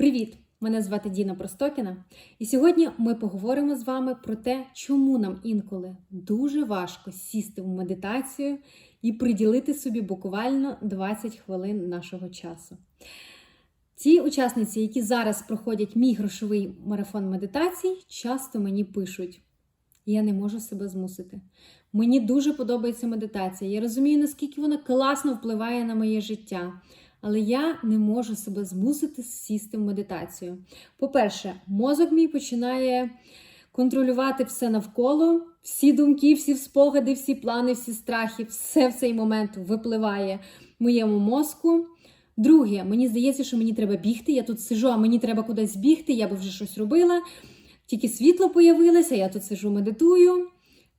Привіт! Мене звати Діна Простокіна, і сьогодні ми поговоримо з вами про те, чому нам інколи дуже важко сісти в медитацію і приділити собі буквально 20 хвилин нашого часу. Ті учасниці, які зараз проходять мій грошовий марафон медитацій, часто мені пишуть: я не можу себе змусити. Мені дуже подобається медитація. Я розумію, наскільки вона класно впливає на моє життя. Але я не можу себе змусити сісти в медитацію. По-перше, мозок мій починає контролювати все навколо, всі думки, всі спогади, всі плани, всі страхи, все в цей момент випливає моєму мозку. Друге, мені здається, що мені треба бігти. Я тут сижу, а мені треба кудись бігти, я би вже щось робила. Тільки світло появилося, я тут сижу, медитую.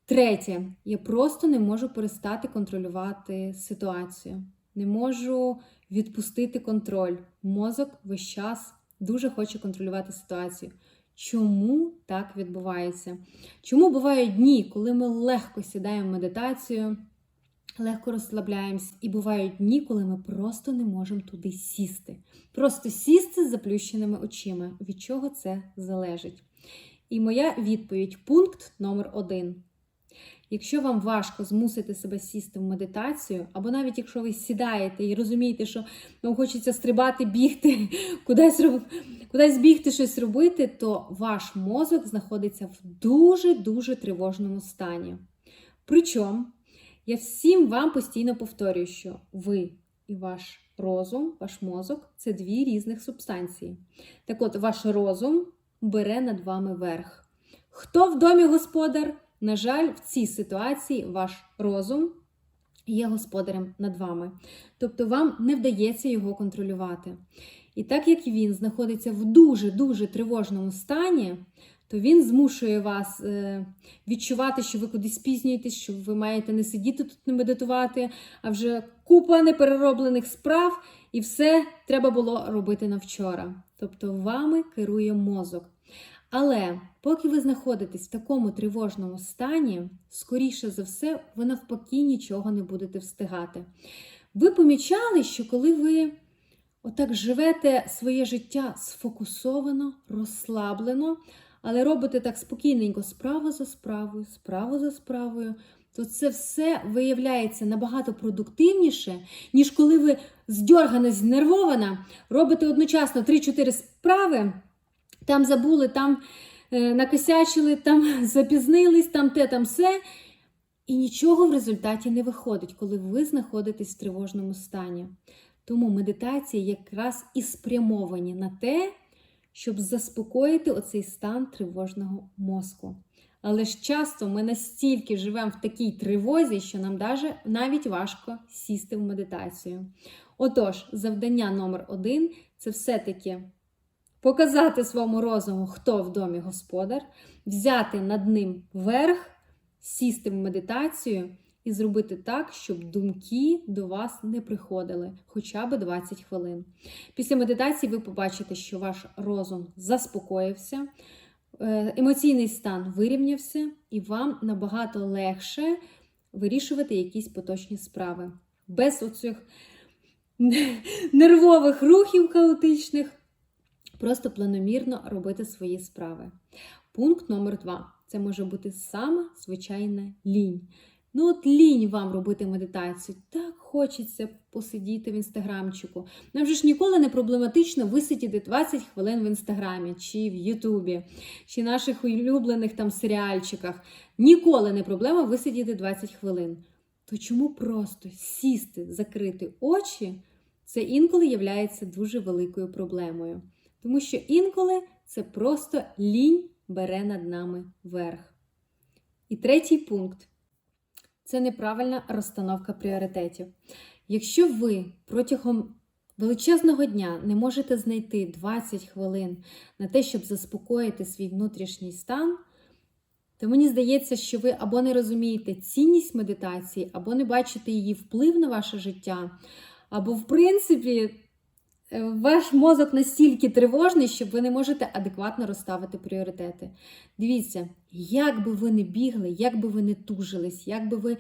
Третє, я просто не можу перестати контролювати ситуацію. Не можу відпустити контроль. Мозок весь час дуже хоче контролювати ситуацію. Чому так відбувається? Чому бувають дні, коли ми легко сідаємо в медитацію, легко розслабляємось, і бувають дні, коли ми просто не можемо туди сісти. Просто сісти з заплющеними очима. Від чого це залежить? І моя відповідь: пункт номер один. Якщо вам важко змусити себе сісти в медитацію, або навіть якщо ви сідаєте і розумієте, що вам хочеться стрибати, бігти, кудись кудись бігти, щось робити, то ваш мозок знаходиться в дуже-дуже тривожному стані. Причому я всім вам постійно повторюю, що ви і ваш розум, ваш мозок це дві різних субстанції. Так от, ваш розум бере над вами верх. Хто в домі господар? На жаль, в цій ситуації ваш розум є господарем над вами. Тобто вам не вдається його контролювати. І так як він знаходиться в дуже-дуже тривожному стані, то він змушує вас е, відчувати, що ви кудись спізнюєтесь, що ви маєте не сидіти тут, не медитувати, а вже купа неперероблених справ, і все треба було робити на вчора. Тобто вами керує мозок. Але поки ви знаходитесь в такому тривожному стані, скоріше за все, ви навпаки нічого не будете встигати. Ви помічали, що коли ви отак живете своє життя сфокусовано, розслаблено, але робите так спокійненько, справа за справою, справа за справою, то це все виявляється набагато продуктивніше, ніж коли ви здьоргана, знервована, робите одночасно 3-4 справи. Там забули, там е, накосячили, там запізнились, там те, там все. І нічого в результаті не виходить, коли ви знаходитесь в тривожному стані. Тому медитації якраз і спрямовані на те, щоб заспокоїти оцей стан тривожного мозку. Але ж часто ми настільки живемо в такій тривозі, що нам навіть важко сісти в медитацію. Отож, завдання номер один це все-таки показати своєму розуму, хто в домі господар, взяти над ним верх, сісти в медитацію і зробити так, щоб думки до вас не приходили хоча б 20 хвилин. Після медитації ви побачите, що ваш розум заспокоївся, е, емоційний стан вирівнявся, і вам набагато легше вирішувати якісь поточні справи. Без оцих нервових рухів хаотичних просто планомірно робити свої справи. Пункт номер два це може бути сама звичайна лінь. Ну, от лінь вам робити медитацію. Так хочеться посидіти в інстаграмчику. Нам же ж ніколи не проблематично висидіти 20 хвилин в інстаграмі, чи в Ютубі, чи наших улюблених там серіальчиках. Ніколи не проблема висидіти 20 хвилин. То чому просто сісти, закрити очі? Це інколи є дуже великою проблемою. Тому що інколи це просто лінь бере над нами верх. І третій пункт це неправильна розстановка пріоритетів. Якщо ви протягом величезного дня не можете знайти 20 хвилин на те, щоб заспокоїти свій внутрішній стан, то мені здається, що ви або не розумієте цінність медитації, або не бачите її вплив на ваше життя, або, в принципі, ваш мозок настільки тривожний, що ви не можете адекватно розставити пріоритети. Дивіться, як би ви не бігли, як би ви не тужились, як би ви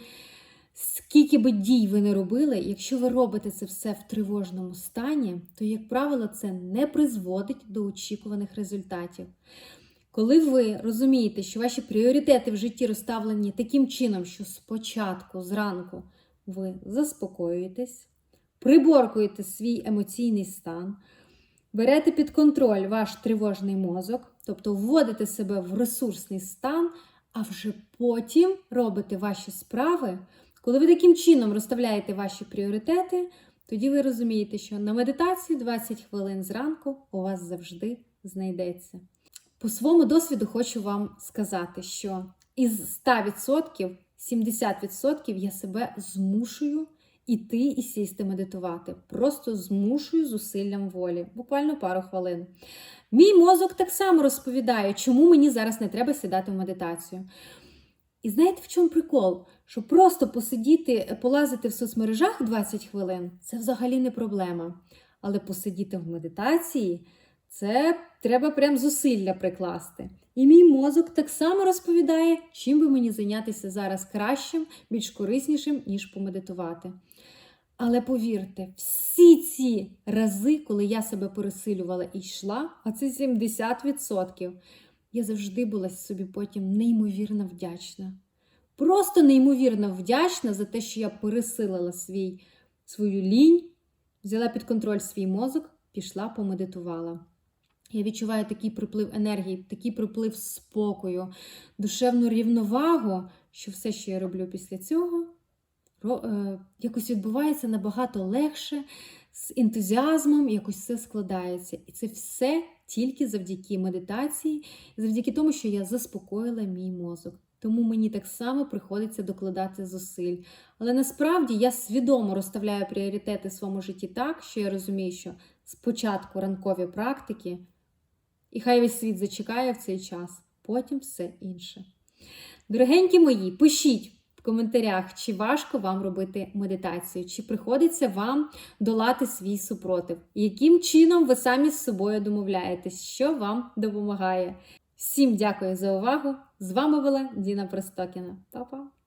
Скільки би дій ви не робили, якщо ви робите це все в тривожному стані, то, як правило, це не призводить до очікуваних результатів. Коли ви розумієте, що ваші пріоритети в житті розставлені таким чином, що спочатку, зранку, ви заспокоюєтесь, приборкуєте свій емоційний стан, берете під контроль ваш тривожний мозок, тобто вводите себе в ресурсний стан, а вже потім робите ваші справи. Коли ви таким чином розставляєте ваші пріоритети, тоді ви розумієте, що на медитацію 20 хвилин зранку у вас завжди знайдеться. По своєму досвіду хочу вам сказати, що із 100% 70% я себе змушую іти і сісти медитувати. Просто змушую зусиллям волі, буквально пару хвилин. Мій мозок так само розповідає, чому мені зараз не треба сідати в медитацію. І знаєте, в чому прикол? Що просто посидіти, полазити в соцмережах 20 хвилин це взагалі не проблема. Але посидіти в медитації це треба прям зусилля прикласти. І мій мозок так само розповідає, чим би мені зайнятися зараз кращим, більш кориснішим, ніж помедитувати. Але повірте, всі ці рази, коли я себе пересилювала і йшла, а це 70%, я завжди була собі потім неймовірно вдячна. Просто неймовірно вдячна за те, що я пересилила свій, свою лінь, взяла під контроль свій мозок, пішла, помедитувала. Я відчуваю такий приплив енергії, такий приплив спокою, душевну рівновагу, що все, що я роблю після цього, якось відбувається набагато легше, з ентузіазмом, якось все складається. І це все тільки завдяки медитації, завдяки тому, що я заспокоїла мій мозок. Тому мені так само приходиться докладати зусиль. Але насправді я свідомо розставляю пріоритети в своєму житті так, що я розумію, що спочатку ранкові практики, і хай весь світ зачекає в цей час, потім все інше. Дорогенькі мої, пишіть в коментарях, чи важко вам робити медитацію, чи приходиться вам долати свій супротив, яким чином ви самі з собою домовляєтесь, що вам допомагає. Всім дякую за увагу! З вами була Діна Простокіна. Па-па!